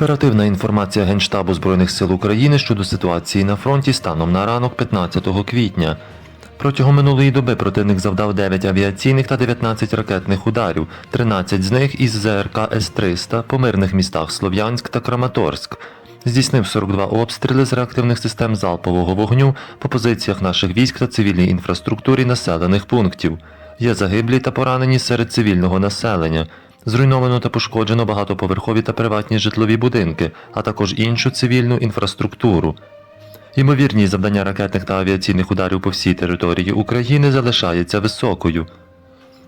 Оперативна інформація Генштабу Збройних сил України щодо ситуації на фронті станом на ранок 15 квітня. Протягом минулої доби противник завдав 9 авіаційних та 19 ракетних ударів, 13 з них із ЗРК С-300 по мирних містах Слов'янськ та Краматорськ. Здійснив 42 обстріли з реактивних систем залпового вогню по позиціях наших військ та цивільній інфраструктурі населених пунктів. Є загиблі та поранені серед цивільного населення. Зруйновано та пошкоджено багатоповерхові та приватні житлові будинки, а також іншу цивільну інфраструктуру. Ймовірність завдання ракетних та авіаційних ударів по всій території України залишається високою.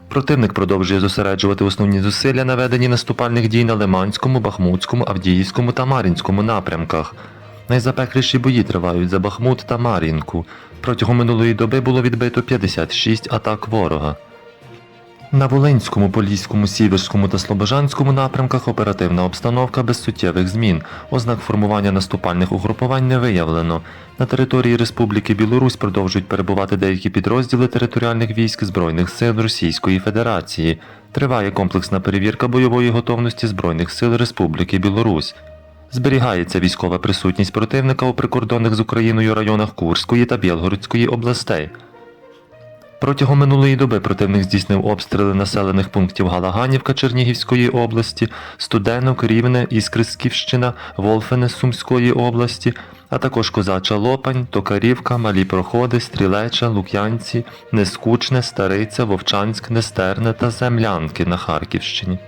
Противник продовжує зосереджувати основні зусилля на веденні наступальних дій на Лиманському, Бахмутському, Авдіївському та Мар'їнському напрямках. Найзапекліші бої тривають за Бахмут та Мар'їнку. Протягом минулої доби було відбито 56 атак ворога. На Волинському, Поліському, Сіверському та Слобожанському напрямках оперативна обстановка без суттєвих змін. Ознак формування наступальних угрупувань не виявлено. На території Республіки Білорусь продовжують перебувати деякі підрозділи територіальних військ Збройних сил Російської Федерації. Триває комплексна перевірка бойової готовності Збройних сил Республіки Білорусь. Зберігається військова присутність противника у прикордонних з Україною районах Курської та Білгородської областей. Протягом минулої доби противник здійснив обстріли населених пунктів Галаганівка Чернігівської області, Студенок, Рівне, Іскрисківщина, Волфене Сумської області, а також Козача Лопань, Токарівка, Малі Проходи, Стрілеча, Лук'янці, Нескучне, Стариця, Вовчанськ, Нестерне та Землянки на Харківщині.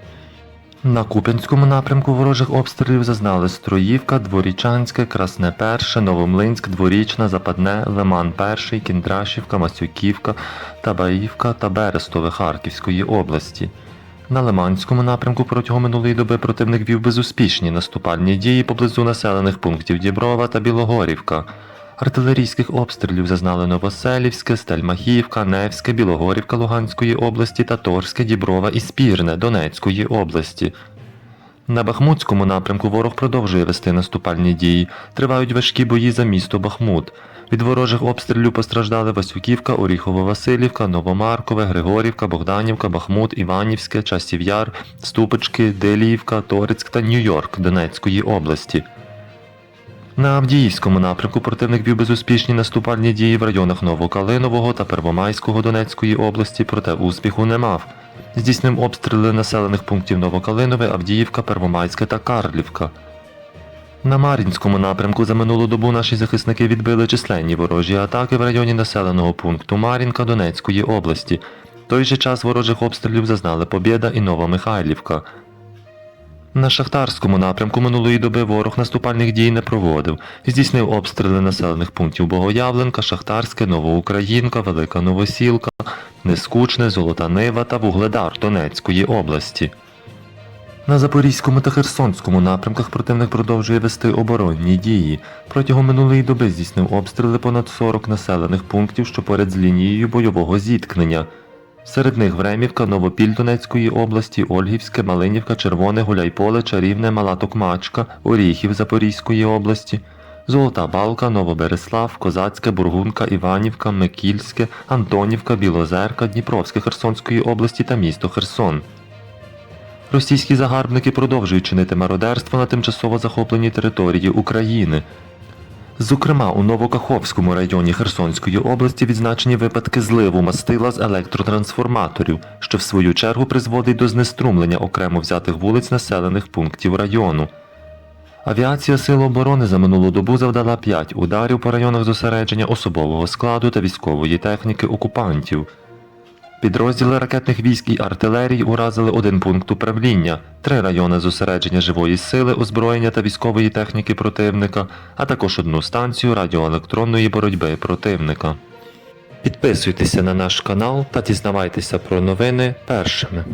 На Куп'янському напрямку ворожих обстрілів зазнали Строївка, Дворічанське, Красне Перше, Новомлинськ, Дворічна, Западне, Лиман Перший, Кіндрашівка, Масюківка, Табаївка та Берестове Харківської області. На Лиманському напрямку протягом минулої доби противник вів безуспішні наступальні дії поблизу населених пунктів Діброва та Білогорівка. Артилерійських обстрілів зазнали Новоселівське, Стельмахівка, Невське, Білогорівка Луганської області та Торське, Діброва і Спірне Донецької області. На Бахмутському напрямку ворог продовжує вести наступальні дії. Тривають важкі бої за місто Бахмут. Від ворожих обстрілів постраждали Васюківка, Оріхово-Василівка, Новомаркове, Григорівка, Богданівка, Бахмут, Іванівське, Часів Яр, Ступички, Деліївка, Торецьк та Нью-Йорк Донецької області. На Авдіївському напрямку противник вів безуспішні наступальні дії в районах Новокалинового та Первомайського Донецької області, проте успіху не мав. Здійснив обстріли населених пунктів Новокалинове, Авдіївка, Первомайське та Карлівка. На Мар'їнському напрямку за минулу добу наші захисники відбили численні ворожі атаки в районі населеного пункту Мар'їнка Донецької області. В той же час ворожих обстрілів зазнали Побєда і Новомихайлівка. На Шахтарському напрямку минулої доби ворог наступальних дій не проводив. Здійснив обстріли населених пунктів Богоявленка, Шахтарське, Новоукраїнка, Велика Новосілка, Нескучне, Золота Нива та Вугледар Донецької області. На Запорізькому та Херсонському напрямках противник продовжує вести оборонні дії. Протягом минулої доби здійснив обстріли понад 40 населених пунктів, що поряд з лінією бойового зіткнення. Серед них Времівка, Новопіль Донецької області, Ольгівське, Малинівка, Червоне, Гуляйполе, Чарівне, Мала Токмачка, Оріхів Запорізької області, Золота Балка, Новобереслав, Козацьке, Бургунка, Іванівка, Микільське, Антонівка, Білозерка, Дніпровське Херсонської області та місто Херсон. Російські загарбники продовжують чинити мародерство на тимчасово захопленій території України. Зокрема, у Новокаховському районі Херсонської області відзначені випадки зливу мастила з електротрансформаторів, що в свою чергу призводить до знеструмлення окремо взятих вулиць населених пунктів району. Авіація Сил оборони за минулу добу завдала 5 ударів по районах зосередження особового складу та військової техніки окупантів. Підрозділи ракетних військ і артилерії уразили один пункт управління, три райони зосередження живої сили, озброєння та військової техніки противника, а також одну станцію радіоелектронної боротьби противника. Підписуйтеся на наш канал та дізнавайтеся про новини першими.